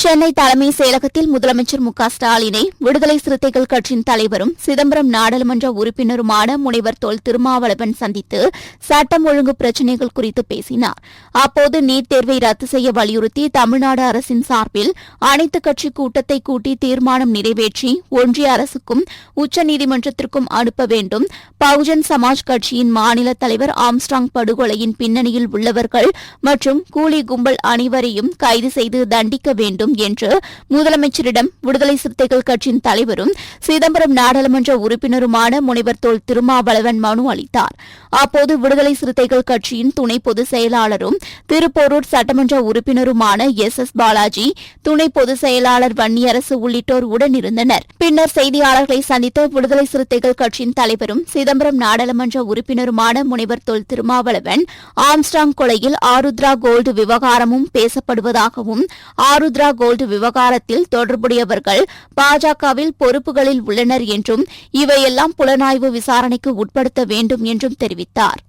சென்னை தலைமை செயலகத்தில் முதலமைச்சர் மு க ஸ்டாலினை விடுதலை சிறுத்தைகள் கட்சியின் தலைவரும் சிதம்பரம் நாடாளுமன்ற உறுப்பினருமான முனைவர் தொல் திருமாவளவன் சந்தித்து சட்டம் ஒழுங்கு பிரச்சினைகள் குறித்து பேசினார். அப்போது நீட் தேர்வை ரத்து செய்ய வலியுறுத்தி தமிழ்நாடு அரசின் சார்பில் அனைத்து கட்சி கூட்டத்தை கூட்டி தீர்மானம் நிறைவேற்றி ஒன்றிய அரசுக்கும் உச்சநீதிமன்றத்திற்கும் அனுப்ப வேண்டும். பகுஜன் சமாஜ் கட்சியின் மாநில தலைவர் ஆம்ஸ்டாங் படுகொலையின் பின்னணியில் உள்ளவர்கள் மற்றும் கூலி கும்பல் அனைவரையும் கைது செய்து தண்டிக்க வேண்டும். வேண்டும் என்று முதலமைச்சரிடம் விடுதலை சிறுத்தைகள் கட்சியின் தலைவரும் சிதம்பரம் நாடாளுமன்ற உறுப்பினருமான முனைவர் தொல் திருமாவளவன் மனு அளித்தார். அப்போது விடுதலை சிறுத்தைகள் கட்சியின் துணை பொதுச் செயலாளரும் திருப்போரூர் சட்டமன்ற உறுப்பினருமான எஸ். எஸ். பாலாஜி துணை பொதுச் செயலாளர் வன்னியரசு உள்ளிட்டோர் உடனிருந்தனர் பின்னர் செய்தியாளர்களை சந்தித்த விடுதலை சிறுத்தைகள் கட்சியின் தலைவரும் சிதம்பரம் நாடாளுமன்ற உறுப்பினருமான முனைவர் தொல் திருமாவளவன் ஆம்ஸ்டாங் கொலையில் ஆருத்ரா கோல்டு விவகாரமும் பேசப்படுவதாகவும் ஆருத்ரா கோல்டு விவகாரத்தில் தொடர்புடையவர்கள் பாஜகவில் பொறுப்புகளில் உள்ளனர் என்றும் இவையெல்லாம் புலனாய்வு விசாரணைக்கு உட்படுத்த வேண்டும் என்றும் தெரிவித்தார்.